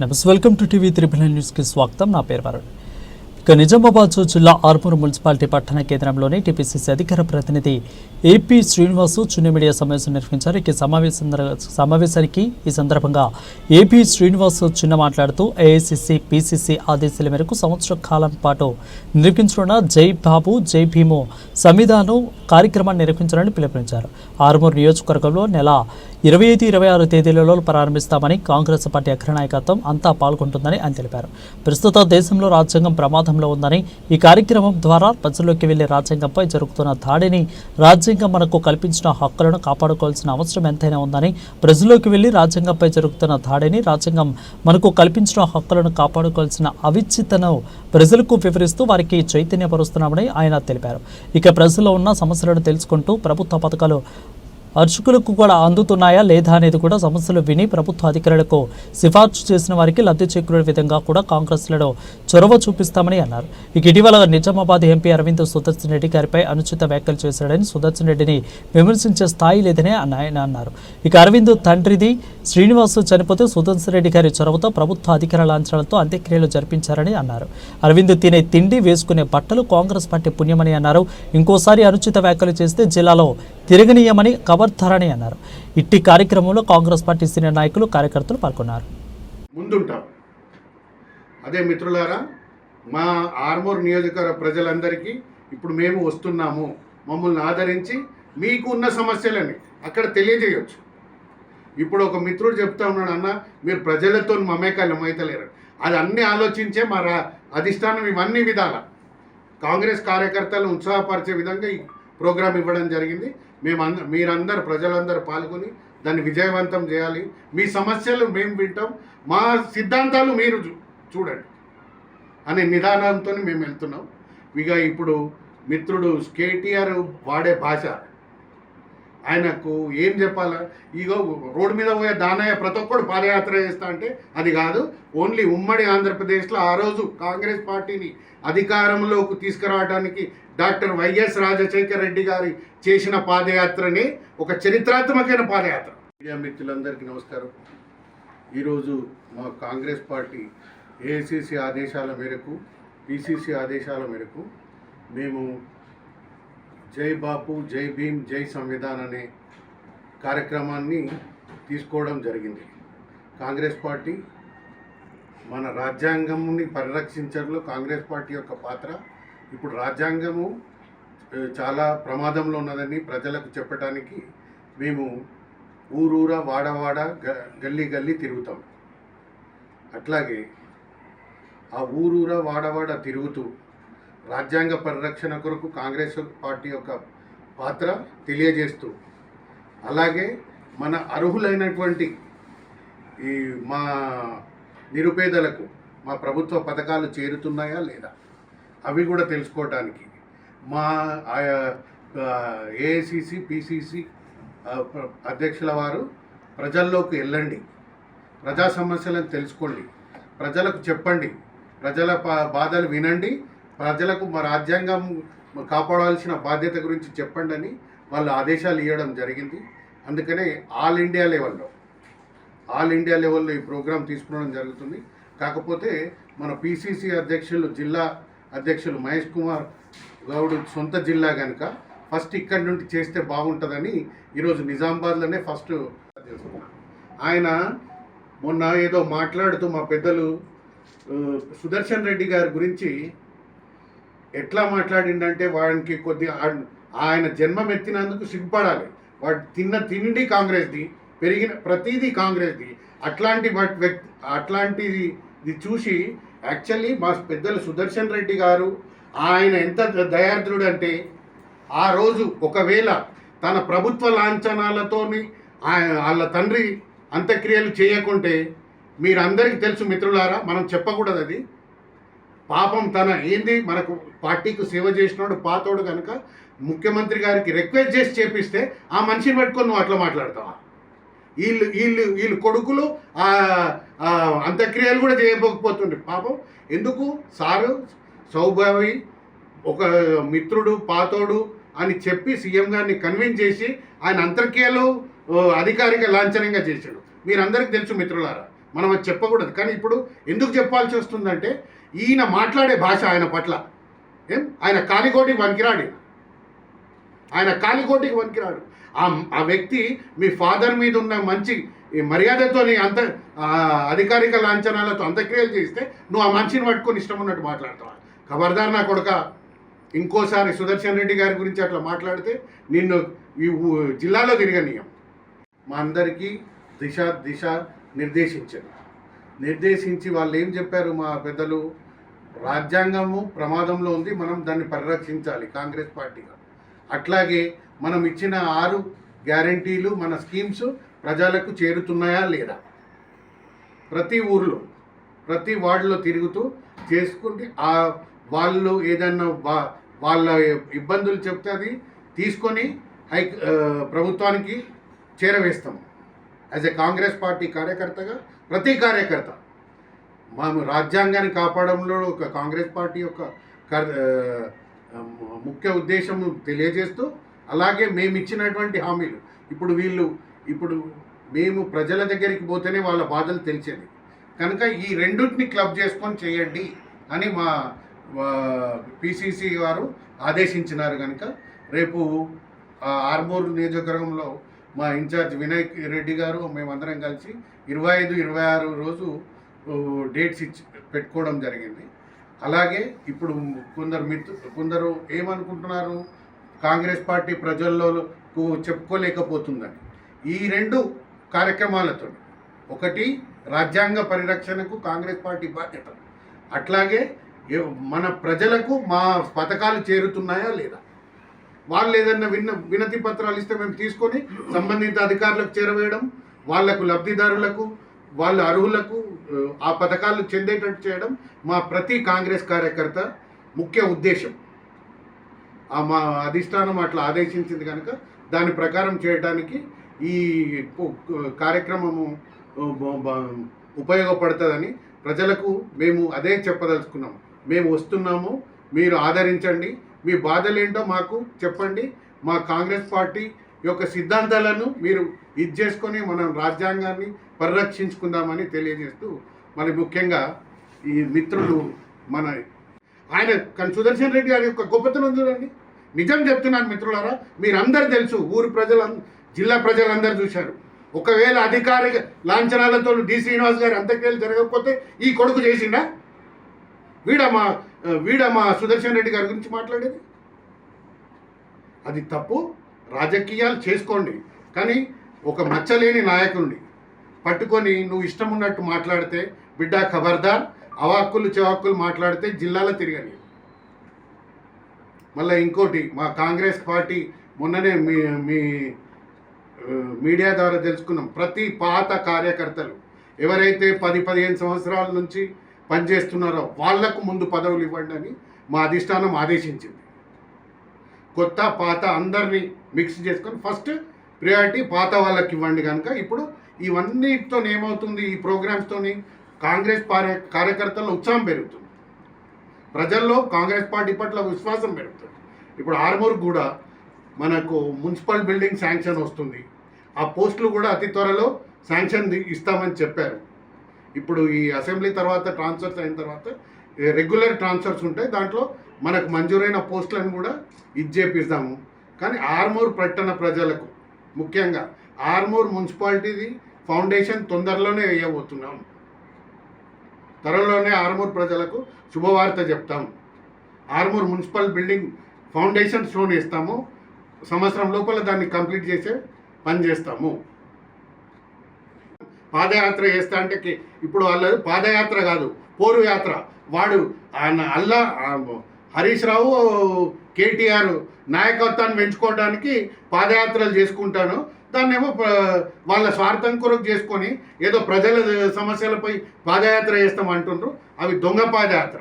నమస్తే welcome to TV triple న్యూస్కి స్వాగతం. నా పేరు వరుణ్. ఇక నిజామాబాద్ జిల్లా ఆర్మూర్ మున్సిపాలిటీ పట్టణ కేంద్రంలోని టీపీసీసీ అధికార ప్రతినిధి ఏపీ శ్రీనివాసు చున్ని మీడియా సమావేశం నిర్వహించారు. ఇక సమావేశం సమావేశానికి ఈ సందర్భంగా ఏపీ శ్రీనివాసు చిన్న మాట్లాడుతూ ఏఐసిసి పీసీసీ ఆదేశాల మేరకు సంవత్సర కాలం పాటు నిర్వహించనున్న జై బాబు జై భీము సంవిధానం కార్యక్రమాన్ని నిర్వహించాలని పిలుపునిచ్చారు. ఆర్మూర్ నియోజకవర్గంలో నెల ఇరవై ఐదు ఇరవై ఆరు తేదీలలో ప్రారంభిస్తామని కాంగ్రెస్ పార్టీ అగ్రనాయకత్వం అంతా పాల్గొంటుందని ఆయన తెలిపారు. ప్రస్తుత దేశంలో రాజ్యాంగం ప్రమాదం ప్రమాదంలో ఉందని ఈ కార్యక్రమం ద్వారా ప్రజల్లోకి వెళ్ళే రాజ్యాంగంపై జరుగుతున్న దాడిని రాజ్యాంగం మనకు కల్పించిన హక్కులను కాపాడుకోవాల్సిన అవసరం ఎంతైనా ఉందని ప్రజల్లోకి వెళ్ళి రాజ్యాంగంపై జరుగుతున్న దాడిని రాజ్యాంగం మనకు కల్పించిన హక్కులను కాపాడుకోవాల్సిన అవిచ్చితను ప్రజలకు వివరిస్తూ వారికి చైతన్యపరుస్తున్నామని ఆయన తెలిపారు. ఇక ప్రజల్లో ఉన్న సమస్యలను తెలుసుకుంటూ ప్రభుత్వ పథకాలు అర్చకులకు కూడా అందుతున్నాయా లేదా అనేది కూడా సమస్యలు విని ప్రభుత్వ అధికారులకు సిఫార్సు చేసిన వారికి లబ్ధి చేకూరే విధంగా కూడా కాంగ్రెస్లలో చొరవ చూపిస్తామని అన్నారు. ఇక ఇటీవల నిజామాబాద్ ఎంపీ అరవింద్ సుదర్శన్ రెడ్డి గారిపై అనుచిత వ్యాఖ్యలు చేశాడని సుదర్శన్ రెడ్డిని విమర్శించే స్థాయి లేదని ఆయన అన్నారు. ఇక అరవింద్ తండ్రిది శ్రీనివాసు చనిపోతే సుదర్శన్ రెడ్డి గారి చొరవతో ప్రభుత్వ అధికార లాంఛనాలతో అంత్యక్రియలు జరిపించారని అన్నారు. అరవింద్ తినే తిండి వేసుకునే బట్టలు కాంగ్రెస్ పార్టీ పుణ్యమని అన్నారు. ఇంకోసారి అనుచిత వ్యాఖ్యలు చేస్తే జిల్లాలో తిరగనీయమని కవర్ధరని అన్నారు. ఇట్టి కార్యక్రమంలో కాంగ్రెస్ పార్టీ సీనియర్ నాయకులు కార్యకర్తలు పాల్గొన్నారు. ముందుంటాం. అదే మిత్రులారా మా ఆర్మూర్ నియోజకవర్గ ప్రజలందరికీ ఇప్పుడు మేము వస్తున్నాము. మమ్మల్ని ఆదరించి మీకు ఉన్న సమస్యలని అక్కడ తెలియజేయొచ్చు. ఇప్పుడు ఒక మిత్రుడు చెప్తా ఉన్నాడు అన్న మీరు ప్రజలతో మమేకాలం అయితలేరు అది అన్ని ఆలోచించే మా రా అధిష్టానం ఇవన్నీ విధాల. కాంగ్రెస్ కార్యకర్తలను ఉత్సాహపరిచే విధంగా ప్రోగ్రాం ఇవ్వడం జరిగింది. మేము అంద మీరందరూ ప్రజలందరూ పాల్గొని దాన్ని విజయవంతం చేయాలి. మీ సమస్యలు మేము వింటాం. మా సిద్ధాంతాలు మీరు చూ- చూడండి అనే నిదానంతో మేము వెళ్తున్నాం. ఇక ఇప్పుడు మిత్రుడు కేటీఆర్ వాడే భాష ఆయనకు ఏం చెప్పాలా? ఇగో రోడ్డు మీద పోయే దానయ్య ప్రతి ఒక్కడు పాదయాత్ర చేస్తా అంటే అది కాదు. ఓన్లీ ఉమ్మడి ఆంధ్రప్రదేశ్లో ఆ రోజు కాంగ్రెస్ పార్టీని అధికారంలోకి తీసుకురావడానికి డాక్టర్ వైఎస్ రాజశేఖర రెడ్డి గారి చేసిన పాదయాత్రని ఒక చరిత్రాత్మకమైన పాదయాత్ర. మీడియా మిత్రులందరికీ నమస్కారం. ఈరోజు మా కాంగ్రెస్ పార్టీ ఏఐసిసి ఆదేశాల మేరకు పిసిసి ఆదేశాల మేరకు మేము జై బాపు జై భీమ్ జై సంవిధాన్ అనే కార్యక్రమాన్ని తీసుకోవడం జరిగింది. కాంగ్రెస్ పార్టీ మన రాజ్యాంగంని పరిరక్షించడంలో కాంగ్రెస్ పార్టీ యొక్క పాత్ర ఇప్పుడు రాజ్యాంగము చాలా ప్రమాదంలో ఉన్నదని ప్రజలకు చెప్పడానికి మేము ఊరూరా వాడవాడ గ- గల్లీ గల్లీ తిరుగుతాం. అట్లాగే ఆ ఊరూరా వాడవాడ తిరుగుతూ రాజ్యాంగ పరిరక్షణ కొరకు కాంగ్రెస్ పార్టీ యొక్క పాత్ర తెలియజేస్తూ అలాగే మన అర్హులైనటువంటి ఈ మా నిరుపేదలకు మా ప్రభుత్వ పథకాలు చేరుతున్నాయా లేదా? అవి కూడా తెలుసుకోవటానికి మా ఏఐసిసి పిసిసి అధ్యక్షుల వారు ప్రజల్లోకి వెళ్ళండి. ప్రజా సమస్యలను తెలుసుకోండి. ప్రజలకు చెప్పండి. ప్రజల బాధలు వినండి. ప్రజలకు మా రాజ్యాంగం కాపాడాల్సిన బాధ్యత గురించి చెప్పండి అని వాళ్ళు ఆదేశాలు ఇవ్వడం జరిగింది. అందుకనే ఆల్ ఇండియా లెవెల్లో ఆల్ ఇండియా లెవెల్లో ఈ ప్రోగ్రాం తీసుకురావడం జరుగుతుంది. కాకపోతే మన పిసిసి అధ్యక్షులు జిల్లా అధ్యక్షులు మహేష్ కుమార్ గౌడ్ సొంత జిల్లా కనుక ఫస్ట్ ఇక్కడి నుండి చేస్తే బాగుంటుందని ఈరోజు నిజామాబాద్లోనే ఫస్ట్ ఆయన మొన్న ఏదో మాట్లాడుతూ మా పెద్దలు సుదర్శన్ రెడ్డి గారి గురించి ఎట్లా మాట్లాడిండంటే వాడికి కొద్దిగా ఆయన జన్మం ఎత్తినందుకు సిగ్గుపడాలి. వాడు తిన్న తిండి కాంగ్రెస్ది పెరిగిన ప్రతిదీ కాంగ్రెస్ది. అట్లాంటి వాటి వ్యక్తి అట్లాంటిది ఇది చూసి యాక్చువల్లీ మా పెద్దలు సుదర్శన్ రెడ్డి గారు ఆయన ఎంత దయార్థుడు అంటే ఆ రోజు ఒకవేళ తన ప్రభుత్వ లాంఛనాలతోని ఆయన వాళ్ళ తండ్రి అంత్యక్రియలు చేయకుంటే మీరందరికీ తెలుసు మిత్రులారా మనం చెప్పకూడదు అది పాపం తన ఏంది? మనకు పార్టీకి సేవ చేసినాడు పాతోడు కనుక ముఖ్యమంత్రి గారికి రిక్వెస్ట్ చేసి చేపిస్తే ఆ మనిషిని పెట్టుకొని నువ్వు అట్లా మాట్లాడతావా? వీళ్ళు వీళ్ళు వీళ్ళు కొడుకులు అంత్యక్రియలు కూడా చేయకపోతుండే పాపం ఎందుకు? సారు సౌభావి ఒక మిత్రుడు పాతోడు అని చెప్పి సీఎం గారిని కన్విన్స్ చేసి ఆయన అంతర్క్రియలు అధికారిక లాంఛనంగా చేశాడు. మీరందరికీ తెలుసు మిత్రులారా మనం అది చెప్పకూడదు. కానీ ఇప్పుడు ఎందుకు చెప్పాల్సి వస్తుందంటే ఈయన మాట్లాడే భాష ఆయన పట్ల. ఏం? ఆయన కాలికోటికి పనికిరాడు. ఆయన కాలికోటికి పనికిరాడు. ఆ వ్యక్తి మీ ఫాదర్ మీద ఉన్న మంచి ఈ మర్యాదతో అంత అధికారిక లాంఛనాలతో అంత్యక్రియలు చేస్తే నువ్వు ఆ మనిషిని పట్టుకొని ఇష్టం ఉన్నట్టు మాట్లాడతావా? ఖబర్దార్ నా కొడుక ఇంకోసారి సుదర్శన్ రెడ్డి గారి గురించి అట్లా మాట్లాడితే నిన్ను ఈ జిల్లాలో తిరగనీయం. మా అందరికీ దిశ దిశ నిర్దేశించండి నిర్దేశించి వాళ్ళు ఏం చెప్పారు మా పెద్దలు? రాజ్యాంగము ప్రమాదంలో ఉంది మనం దాన్ని పరిరక్షించాలి కాంగ్రెస్ పార్టీగా. అట్లాగే మనం ఇచ్చిన ఆరు గ్యారంటీలు మన స్కీమ్స్ ప్రజలకు చేరుతున్నాయా లేదా? ప్రతి ఊర్లో ప్రతి వార్డులో తిరుగుతూ చేసుకుంటే ఆ వాళ్ళు ఏదన్నా వా- వాళ్ళ ఇబ్బందులు చెప్తే అది తీసుకొని హై ప్రభుత్వానికి చేరవేస్తాం. యాజ్ ఎ కాంగ్రెస్ పార్టీ కార్యకర్తగా ప్రతి కార్యకర్త. మేము రాజ్యాంగాన్ని కాపాడంలో ఒక కాంగ్రెస్ పార్టీ యొక్క ముఖ్య ఉద్దేశం తెలియజేస్తూ అలాగే మేము ఇచ్చినటువంటి హామీలు. ఇప్పుడు వీళ్ళు ఇప్పుడు మేము ప్రజల దగ్గరికి పోతేనే వాళ్ళ బాధలు తెలిసేది. కనుక ఈ రెండింటిని క్లబ్ చేసుకొని చేయండి అని మా పిసిసి వారు ఆదేశించినారు కనుక రేపు ఆర్మూర్ నియోజకవర్గంలో మా ఇన్ఛార్జ్ వినయ్ రెడ్డి గారు మేమందరం కలిసి ఇరవై ఐదు ఇరవై ఆరు రోజు డేట్స్ ఇచ్చి పెట్టుకోవడం జరిగింది. అలాగే ఇప్పుడు కొందరు మిత్రు కొందరు ఏమనుకుంటున్నారు? కాంగ్రెస్ పార్టీ ప్రజల్లోకు చెప్పుకోలేకపోతుందని. ఈ రెండు కార్యక్రమాలతో ఒకటి రాజ్యాంగ పరిరక్షణకు కాంగ్రెస్ పార్టీ బాధ్యత. అట్లాగే మన ప్రజలకు మా పథకాలు చేరుతున్నాయా లేదా? వాళ్ళు ఏదన్నా విన్న వినతి పత్రాలు ఇస్తే మేము తీసుకొని సంబంధిత అధికారులకు చేరవేయడం వాళ్ళకు లబ్ధిదారులకు వాళ్ళ అర్హులకు ఆ, పథకాలు చెందేటట్టు చేయడం మా ప్రతి కాంగ్రెస్ కార్యకర్త ముఖ్య ఉద్దేశం. ఆ మా అధిష్టానం అట్లా ఆదేశించింది కనుక దాని ప్రకారం చేయడానికి ఈ కార్యక్రమము ఉపయోగపడుతుందని ప్రజలకు మేము అదే చెప్పదలుచుకున్నాము. మేము వస్తున్నాము మీరు ఆదరించండి మీ బాధలేంటో మాకు చెప్పండి. మా కాంగ్రెస్ పార్టీ యొక్క సిద్ధాంతాలను మీరు ఇది చేసుకొని మనం రాజ్యాంగాన్ని పరిరక్షించుకుందామని తెలియజేస్తూ మరి ముఖ్యంగా ఈ మిత్రులు మన ఆయన కానీ సుదర్శన్ రెడ్డి గారి యొక్క గొప్పతనం చూడండి. నిజం చెప్తున్నాను మిత్రులారా మీరందరూ తెలుసు ఊరు ప్రజల జిల్లా ప్రజలందరూ చూశారు. ఒకవేళ అధికారిక లాంఛనాలతో డి శ్రీనివాస్ గారి అంత్యక్రియలు జరగకపోతే ఈ కొడుకు చేసిండా? వీడ మా వీడ మా సుదర్శన్ రెడ్డి గారి గురించి మాట్లాడేది? అది తప్పు. రాజకీయాలు చేసుకోండి. కానీ ఒక మచ్చలేని నాయకుడిని పట్టుకొని నువ్వు ఇష్టం ఉన్నట్టు మాట్లాడితే బిడ్డ ఖబర్దార్ అవాక్కులు చెవాక్కులు మాట్లాడితే జిల్లాలో తిరగని. మళ్ళీ ఇంకోటి మా కాంగ్రెస్ పార్టీ మొన్ననే మీ మీ మీడియా ద్వారా తెలుసుకున్నాం. ప్రతి పాత కార్యకర్తలు ఎవరైతే పది పదిహేను సంవత్సరాల నుంచి పనిచేస్తున్నారో వాళ్ళకు ముందు పదవులు ఇవ్వండి అని మా అధిష్టానం ఆదేశించింది. కొత్త పాత అందరినీ మిక్స్ చేసుకొని ఫస్ట్ ప్రియారిటీ పాత వాళ్ళకి ఇవ్వండి కనుక. ఇప్పుడు ఇవన్నీతో ఏమవుతుంది? ఈ ప్రోగ్రామ్స్తోని కాంగ్రెస్ పార్య కార్యకర్తల్లో ఉత్సాహం పెరుగుతుంది. ప్రజల్లో కాంగ్రెస్ పార్టీ పట్ల విశ్వాసం పెరుగుతుంది. ఇప్పుడు ఆర్మూర్ కూడా మనకు మున్సిపల్ బిల్డింగ్ శాంక్షన్ వస్తుంది. ఆ పోస్టులు కూడా అతి త్వరలో శాంక్షన్ ఇస్తామని చెప్పారు. ఇప్పుడు ఈ అసెంబ్లీ తర్వాత ట్రాన్స్ఫర్స్ అయిన తర్వాత రెగ్యులర్ ట్రాన్స్ఫర్స్ ఉంటాయి. దాంట్లో మనకు మంజూరైన పోస్టులను కూడా ఇది చేపిస్తాము కానీ ఆర్మూర్ పట్టణ ప్రజలకు ముఖ్యంగా ఆర్మూర్ మున్సిపాలిటీది ఫౌండేషన్ తొందరలోనే వేయబోతున్నాం. త్వరలోనే ఆర్మూర్ ప్రజలకు శుభవార్త చెప్తాం. Armoor municipal building foundation stone వేస్తాము. సంవత్సరం లోపల దాన్ని కంప్లీట్ చేసే పని చేస్తాము. పాదయాత్ర చేస్తా అంటే ఇప్పుడు వాళ్ళది పాదయాత్ర కాదు పోరు యాత్ర. వాడు ఆయన అల్లా హరీష్ రావు కేటీఆర్ నాయకత్వాన్ని పెంచుకోవడానికి పాదయాత్రలు చేసుకుంటాను. దాన్నేమో వాళ్ళ స్వార్థం కొరకు చేసుకొని ఏదో ప్రజల సమస్యలపై పాదయాత్ర చేస్తాం అంటుండ్రు. అవి దొంగ పాదయాత్ర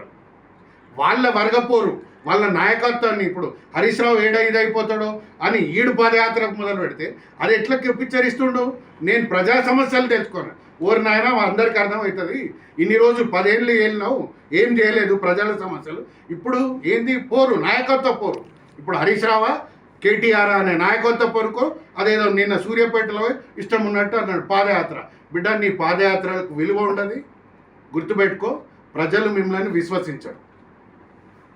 వాళ్ళ వర్గపోరు. వాళ్ళ నాయకత్వాన్ని ఇప్పుడు హరీష్ రావు ఏడ ఇదైపోతాడో అని ఈడు పాదయాత్రకు మొదలు పెడితే అది ఎట్లా పిచ్చరిస్తుండు నేను ప్రజా సమస్యలు తెలుసుకోను ఓరి నాయన అందరికీ అర్థమవుతుంది. ఇన్ని రోజు పదేళ్ళు వెళ్ళినావు ఏం చేయలేదు ప్రజల సమస్యలు. ఇప్పుడు ఏంది? పోరు నాయకత్వ పోరు. ఇప్పుడు హరీష్ రావా? కేటీఆర్ అనే నాయకత్వ పోరుకో అదేదో నిన్న సూర్యాపేటలో ఇష్టం ఉన్నట్టు అన్నాడు పాదయాత్ర. బిడ్డ నీ పాదయాత్రలకు విలువ ఉండదు. గుర్తుపెట్టుకో ప్రజలు మిమ్మల్ని విశ్వసించరు.